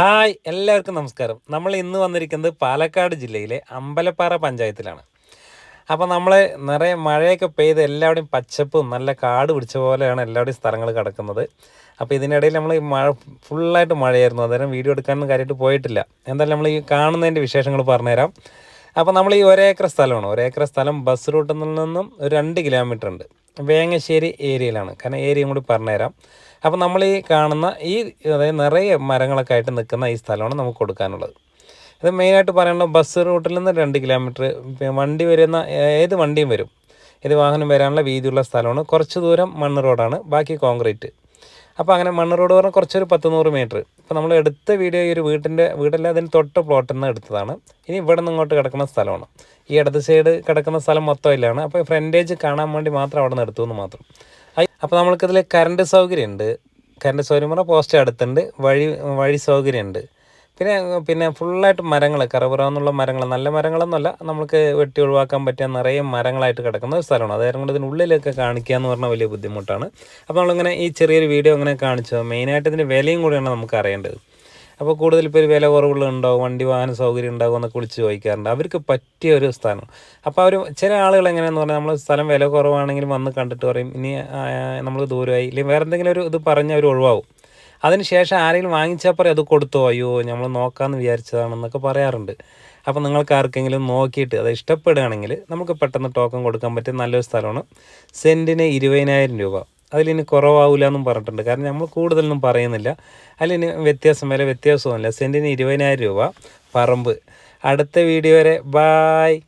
Hi എല്ലാവർക്കും നമസ്കാരം. നമ്മൾ ഇന്ന് വന്നിരിക്കുന്നത് പാലക്കാട് ജില്ലയിലെ അമ്പലപ്പാറ പഞ്ചായത്തിലാണ്. അപ്പോൾ നമ്മൾ നിറയെ മഴയൊക്കെ പെയ്ത് എല്ലാവിടെയും പച്ചപ്പും നല്ല കാട് പിടിച്ച പോലെയാണ് എല്ലാവരുടെയും സ്ഥലങ്ങൾ കിടക്കുന്നത്. അപ്പോൾ ഇതിനിടയിൽ നമ്മൾ ഈ മഴ ഫുള്ളായിട്ട് മഴയായിരുന്നു. അന്നേരം വീഡിയോ എടുക്കാനൊന്നും കാര്യമായിട്ട് പോയിട്ടില്ല. എന്തായാലും നമ്മൾ ഈ കാണുന്നതിന്റെ വിശേഷങ്ങൾ പറഞ്ഞുതരാം. അപ്പോൾ നമ്മൾ ഈ ഒരേക്കർ സ്ഥലമാണ്. ഒരേക്കർ സ്ഥലം ബസ് റൂട്ടിൽ നിന്നും ഒരു രണ്ട് കിലോമീറ്റർ ഉണ്ട്. വേങ്ങശ്ശേരി ഏരിയയിലാണ്. കാരണം ഏരിയയും കൂടി പറഞ്ഞുതരാം. അപ്പോൾ നമ്മൾ ഈ കാണുന്ന ഈ അതായത് നിറയെ മരങ്ങളൊക്കെ ആയിട്ട് നിൽക്കുന്ന ഈ സ്ഥലമാണ് നമുക്ക് കൊടുക്കാനുള്ളത്. ഇത് മെയിനായിട്ട് പറയുന്നത് ബസ് റൂട്ടിൽ നിന്ന് രണ്ട് കിലോമീറ്റർ വണ്ടി വരുന്ന ഏത് വണ്ടിയും വരും. ഏത് വാഹനം വരാനുള്ള വീതിയുള്ള സ്ഥലമാണ്. കുറച്ച് ദൂരം മണ്ണ് റോഡാണ് ബാക്കി കോൺക്രീറ്റ് അപ്പോൾ അങ്ങനെ മണ്ണ് റോഡ് പറഞ്ഞാൽ കുറച്ചൊരു പത്ത് നൂറ് മീറ്റർ ഇപ്പോൾ നമ്മൾ എടുത്ത വീഡിയോ ഈ ഒരു വീട്ടിന്റെ വീടല്ല അതിന് തൊട്ട് പ്ലോട്ടിൽ നിന്ന് എടുത്തതാണ്. ഇനി ഇവിടെ നിന്ന് ഇങ്ങോട്ട് കിടക്കുന്ന സ്ഥലമാണ്. ഈ ഇടത് സൈഡ് കിടക്കുന്ന സ്ഥലം മൊത്തം ഇല്ലാണ്. അപ്പോൾ ഫ്രണ്ടേജ് കാണാൻ വേണ്ടി മാത്രം അവിടെ നിന്ന് എടുത്തു എന്ന് മാത്രം. അപ്പോൾ നമ്മൾക്കിതിൽ കറണ്ട് സൗകര്യമുണ്ട് കറണ്ട് സൗകര്യം പറഞ്ഞാൽ പോസ്റ്റ് അടുത്തുണ്ട്. വഴി വഴി സൗകര്യമുണ്ട് പിന്നെ പിന്നെ ഫുള്ളായിട്ട് മരങ്ങൾ കറപുറന്നുള്ള മരങ്ങൾ നല്ല മരങ്ങളൊന്നുമല്ല. നമുക്ക് വെട്ടി ഒഴിവാക്കാൻ പറ്റിയ നിറയെ മരങ്ങളായിട്ട് കിടക്കുന്ന ഒരു സ്ഥലമാണ്. അതായത് കൊണ്ട് ഇതിനുള്ളിലൊക്കെ കാണിക്കുക എന്ന് പറഞ്ഞാൽ വലിയ ബുദ്ധിമുട്ടാണ്. അപ്പോൾ നമ്മളിങ്ങനെ ഈ ചെറിയൊരു വീഡിയോ അങ്ങനെ കാണിച്ചു. മെയിനായിട്ട് ഇതിന്റെ വിലയും കൂടിയാണ് നമുക്ക് അറിയേണ്ടത്. അപ്പോൾ കൂടുതൽ ഒരു വില ഉണ്ടാവും വണ്ടി വാഹന സൗകര്യം ഉണ്ടാകും എന്നൊക്കെ വിളിച്ച് ചോദിക്കാറുണ്ട്. അവർക്ക് പറ്റിയ ഒരു സ്ഥലം. അപ്പോൾ അവർ ചില ആളുകൾ എങ്ങനെയാണെന്ന് പറഞ്ഞാൽ നമ്മൾ സ്ഥലം വില കുറവാണെങ്കിലും വന്ന് കണ്ടിട്ട് പറയും ഇനി നമ്മൾ ദൂരമായി. ഇല്ലെങ്കിൽ വേറെ എന്തെങ്കിലും ഒരു ഇത് പറഞ്ഞ് അവർ ഒഴിവാകും അതിന് ശേഷം ആരെങ്കിലും വാങ്ങിച്ചാൽ പറയും അത് കൊടുത്തോ അയ്യോ നമ്മൾ നോക്കാമെന്ന് വിചാരിച്ചതാണെന്നൊക്കെ പറയാറുണ്ട്. അപ്പോൾ നിങ്ങൾക്ക് ആർക്കെങ്കിലും നോക്കിയിട്ട് അത് ഇഷ്ടപ്പെടുകയാണെങ്കിൽ നമുക്ക് പെട്ടെന്ന് ടോക്കൺ കൊടുക്കാൻ പറ്റിയ നല്ലൊരു സ്ഥലമാണ് സെന്റിന് ഇരുപതിനായിരം രൂപ. അതിലിനി കുറവാവില്ല എന്നും പറഞ്ഞിട്ടുണ്ട്. കാരണം നമ്മൾ കൂടുതലൊന്നും പറയുന്നില്ല. അതിലിനി വ്യത്യാസം വരെ വ്യത്യാസമൊന്നുമില്ല സെന്റിന് ഇരുപതിനായിരം രൂപ. പറമ്പ്. അടുത്ത വീഡിയോ വരെ. ബായ്